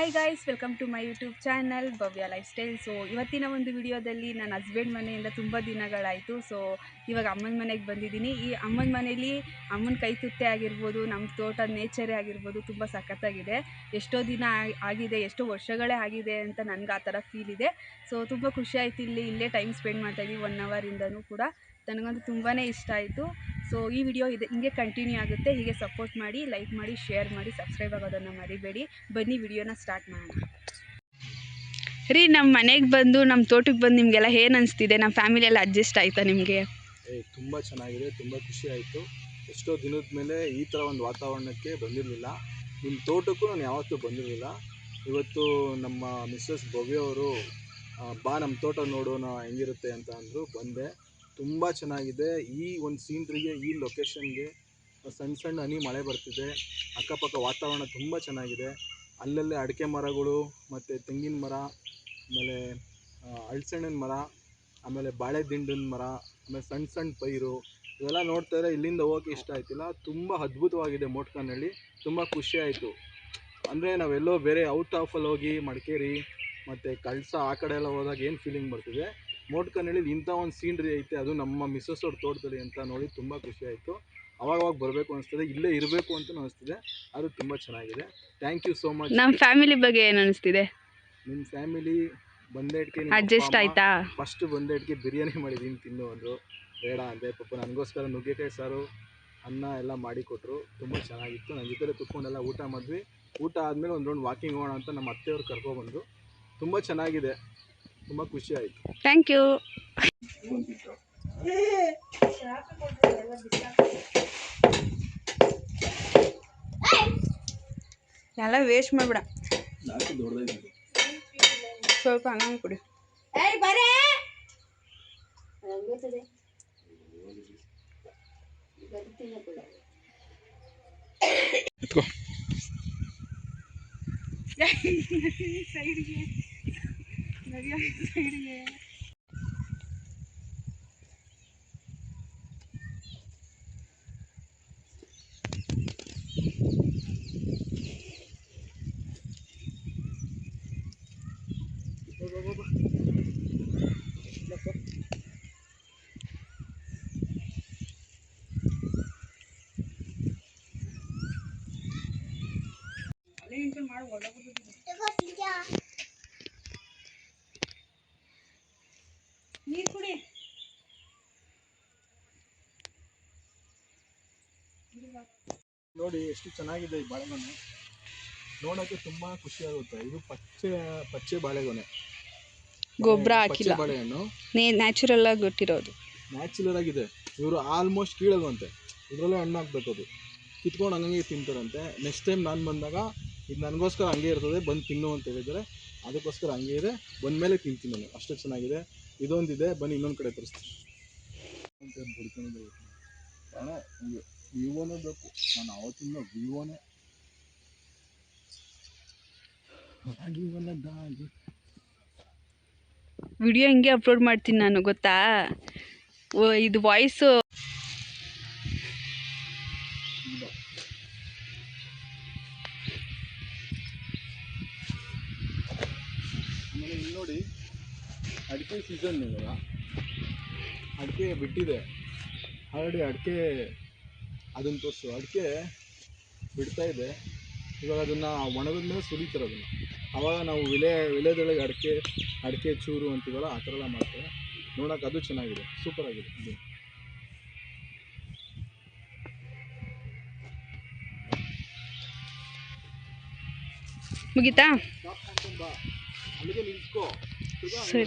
Hi guys welcome to my YouTube channel Bhavya lifestyle so ಇವತ್ತಿನ ಒಂದು ವಿಡಿಯೋದಲ್ಲಿ ನನ್ನ ಹಸ್ಬೆಂಡ್ ಮನೆಯಿಂದ ತುಂಬ ದಿನಗಳಾಯಿತು. ಸೊ ಇವಾಗ ಅಮ್ಮನ ಮನೆಗೆ ಬಂದಿದ್ದೀನಿ. ಈ ಅಮ್ಮನ ಮನೇಲಿ ಅಮ್ಮನ ಕೈ ತುತ್ತೆ ಆಗಿರ್ಬೋದು ನಮ್ಮ ತೋಟದ ನೇಚರೇ ಆಗಿರ್ಬೋದು ತುಂಬ ಸಖತ್ತಾಗಿದೆ. ಎಷ್ಟೋ ದಿನ ಆಗಿದೆ, ಎಷ್ಟೋ ವರ್ಷಗಳೇ ಆಗಿದೆ ಅಂತ ನನಗೆ ಆ ಥರ ಫೀಲ್ ಇದೆ. ಸೊ ತುಂಬ ಖುಷಿ ಇಲ್ಲಿ, ಇಲ್ಲೇ ಟೈಮ್ ಸ್ಪೆಂಡ್ ಮಾಡ್ತಾಯಿದ್ದೀವಿ ಒನ್ ಅವರಿಂದನೂ ಕೂಡ. ನನಗಂತೂ ತುಂಬಾ ಇಷ್ಟ ಆಯಿತು. ಸೊ ಈ ವಿಡಿಯೋ ಇದೆ, ಹೀಗೆ ಕಂಟಿನ್ಯೂ ಆಗುತ್ತೆ. ಹೀಗೆ ಸಪೋರ್ಟ್ ಮಾಡಿ ಲೈಕ್ ಮಾಡಿ ಶೇರ್ ಮಾಡಿ ಸಬ್ಸ್ಕ್ರೈಬ್ ಆಗೋದನ್ನು ಮರಿಬೇಡಿ. ಬನ್ನಿ ವಿಡಿಯೋನ ಸ್ಟಾರ್ಟ್ ಮಾಡೋಣ. ರೀ ನಮ್ಮ ಮನೆಗೆ ಬಂದು ನಮ್ಮ ತೋಟಕ್ಕೆ ಬಂದು ನಿಮಗೆಲ್ಲ ಏನು ಅನಿಸ್ತಿದೆ? ನಮ್ಮ ಫ್ಯಾಮಿಲಿ ಎಲ್ಲ ಅಡ್ಜಸ್ಟ್ ಆಯಿತಾ ನಿಮಗೆ? ತುಂಬ ಚೆನ್ನಾಗಿದೆ, ತುಂಬ ಖುಷಿ ಆಯಿತು. ಎಷ್ಟೋ ದಿನದ ಮೇಲೆ ಈ ಥರ ಒಂದು ವಾತಾವರಣಕ್ಕೆ ಬಂದಿರಲಿಲ್ಲ. ನಿಮ್ಮ ತೋಟಕ್ಕೂ ನಾನು ಯಾವತ್ತೂ ಬಂದಿರಲಿಲ್ಲ. ಇವತ್ತು ನಮ್ಮ ಮಿಸ್ಸಸ್ ಭವ್ಯ ಅವರು ಬಾ ನಮ್ಮ ತೋಟ ನೋಡೋಣ, ಹೆಂಗಿರುತ್ತೆ ಅಂತ ಅಂದರು, ಬಂದೆ. ತುಂಬ ಚೆನ್ನಾಗಿದೆ. ಈ ಒಂದು ಸೀನ್ರಿಗೆ ಈ ಲೊಕೇಶನ್ಗೆ ಸಣ್ಣ ಸಣ್ಣ ಹನಿ ಮಳೆ ಬರ್ತಿದೆ. ಅಕ್ಕಪಕ್ಕ ವಾತಾವರಣ ತುಂಬ ಚೆನ್ನಾಗಿದೆ. ಅಲ್ಲಲ್ಲೇ ಅಡಿಕೆ ಮರಗಳು, ಮತ್ತು ತೆಂಗಿನ ಮರ, ಆಮೇಲೆ ಹಳ್ಸೆಣ್ಣಿನ ಮರ, ಆಮೇಲೆ ಬಾಳೆ ದಿಂಡಿನ ಮರ, ಆಮೇಲೆ ಸಣ್ಣ ಸಣ್ಣ ಪೈರು, ಇವೆಲ್ಲ ನೋಡ್ತಾ ಇದ್ರೆ ಇಲ್ಲಿಂದ ಹೋಗೋಕೆ ಇಷ್ಟ ಆಯ್ತಿಲ್ಲ. ತುಂಬ ಅದ್ಭುತವಾಗಿದೆ ಮೋಟ್ಕನಹಳ್ಳಿ ತುಂಬ ಖುಷಿ ಆಯಿತು. ಅಂದರೆ ನಾವೆಲ್ಲೋ ಬೇರೆ ಔಟ್ ಆಫಲ್ಲಿ ಹೋಗಿ ಮಡಿಕೇರಿ, ಮತ್ತು ಕಳಸ ಆ ಕಡೆ ಎಲ್ಲ ಹೋದಾಗ ಏನು ಫೀಲಿಂಗ್ ಬರ್ತಿದೆ? ಮೋಟ್ಕನಹಳ್ಳಿಲಿ ಇಂಥ ಒಂದು ಸೀನ್ರಿ ಐತೆ ಅದು ನಮ್ಮ ಮಿಸ್ಸಸ್ ಅವ್ರ ತೋಟದಲ್ಲಿ ಅಂತ ನೋಡಿ ತುಂಬ ಖುಷಿ ಆಯಿತು. ಅವಾಗವಾಗ ಬರಬೇಕು ಅನಿಸ್ತದೆ ಇಲ್ಲೇ ಇರಬೇಕು ಅಂತ ಅನಿಸ್ತಿದೆ ಅದು ತುಂಬ ಚೆನ್ನಾಗಿದೆ. ಥ್ಯಾಂಕ್ ಯು ಸೋ ಮಚ್ ನಮ್ಮ ಫ್ಯಾಮಿಲಿ ಬಗ್ಗೆ ಏನು ಅನಿಸ್ತಿದೆ? ನಿಮ್ಮ ಫ್ಯಾಮಿಲಿ ಬಂದೇಟ್ಗೆ ಅಡ್ಜಸ್ಟ್ ಆಯಿತಾ? ಫಸ್ಟ್ ಬಂದೇಟ್ಗೆ ಬಿರಿಯಾನಿ ಮಾಡಿದ್ದೀನಿ ತಿನ್ನು ಅಂದರು. ಬೇಡ ಅಂದೆ ಪಾಪ ನನಗೋಸ್ಕರ ನುಗ್ಗೆಕಾಯಿ ಸಾರು ಅನ್ನ ಎಲ್ಲ ಮಾಡಿಕೊಟ್ರು. ತುಂಬ ಚೆನ್ನಾಗಿತ್ತು. ನನ್ನ ಜೊತೆ ಕುತ್ಕೊಂಡೆಲ್ಲ ಊಟ ಮಾಡಿದ್ವಿ. ಊಟ ಆದಮೇಲೆ ಒಂದು ರೌಂಡ್ ವಾಕಿಂಗ್ ಹೋಗೋಣ ಅಂತ ನಮ್ಮ ಅತ್ತೆಯವ್ರು ಕರ್ಕೊಬಂದರು ತುಂಬ ಚೆನ್ನಾಗಿದೆ. ತುಂಬ ಖುಷಿ ಆಯಿತು. ಥ್ಯಾಂಕ್ ಯು ಎಲ್ಲ ವೇಸ್ಟ್ ಮಾಡಿಬಿಡ. ಸ್ವಲ್ಪ ಹಂಗೆ ಕೊಡಿ. Terima kasih telah ನೋಡಿ ಎಷ್ಟು ಚೆನ್ನಾಗಿದೆ ಈ ಬಾಳೆಗೊನೆ. ನೋಡೋಕೆ ತುಂಬಾ ಖುಷಿ ಆಗುತ್ತೆ ಇದು ಪಚ್ಚೆ ಪಚ್ಚೆ ಬಾಳೆಗೊನೆ. ಗೊಬ್ಬರ ಹಾಕಿಲ್ಲ. ಬಾಳೆಹಣ್ಣು. ನ್ಯಾಚುರಲ್ ಆಗಿ ಗೊತ್ತಿರೋದು ನ್ಯಾಚುರಲ್ ಆಗಿದೆ. ಇವರು ಆಲ್ಮೋಸ್ಟ್ ಕೀಳೋದಂತೆ. ಇದರಲ್ಲೇ ಹಣ್ಣು ಹಾಕ್ಬೇಕು ಅದು. ಕಿತ್ಕೊಂಡು ಹಂಗಂಗೆ ತಿಂತಾರಂತೆ. ನೆಕ್ಸ್ಟ್ ಟೈಮ್ ನಾನು ಬಂದಾಗ ಇದು ನನಗೋಸ್ಕರ ಹಂಗೆ ಇರ್ತದೆ ಬಂದು ತಿನ್ನು ಅಂತ ಹೇಳಿದರೆ ಅದಕ್ಕೋಸ್ಕರ ಹಂಗೆ ಇದೆ. ಬಂದಮೇಲೆ ತಿಂತೀನಿ ನಾನು. ಅಷ್ಟು ಚೆನ್ನಾಗಿದೆ. ಇದೊಂದಿದೆ. ಬನ್ನಿ ಇನ್ನೊಂದು ಕಡೆ ತರಿಸ್ತೀನಿ. ಅಂತ ವಿವೋನೇ ಬೇಕು ನಾನು ಅವತ್ತಿಂದ ವಿವೋನೇ ವಿಡಿಯೋ ಹಿಂಗೆ ಅಪ್ಲೋಡ್ ಮಾಡ್ತೀನಿ ನಾನು ಗೊತ್ತಾ? ಓ, ಇದು ವಾಯ್ಸು ನೋಡಿ ಅಡಿಕೆ ಸೀಸನ್ ಅಡಿಕೆ ಬಿಟ್ಟಿದೆ. ಆಲ್ರೆಡಿ ಅಡಿಕೆ ಅದನ್ನು ತೋರಿಸು. ಅಡಿಕೆ ಬಿಡ್ತಾ ಇದೆ. ಇವಾಗ ಅದನ್ನು ಒಣಗಿದ ಮೇಲೆ ಸುಲಿತಾರೆ ಅದನ್ನು. ಆವಾಗ ನಾವು ವಿಲೆ ವಿಲೆದೊಳಗೆ ಅಡಿಕೆ ಅಡಿಕೆ ಚೂರು ಅಂತೀವಲ್ಲ ಆ ಥರ ಎಲ್ಲ ಮಾಡ್ತಾರೆ. ನೋಡೋಕೆ ಅದು ಚೆನ್ನಾಗಿದೆ. ಸೂಪರ್ ಆಗಿದೆ. ಇದು. ಮುಗೀತಾ? ಸರಿ.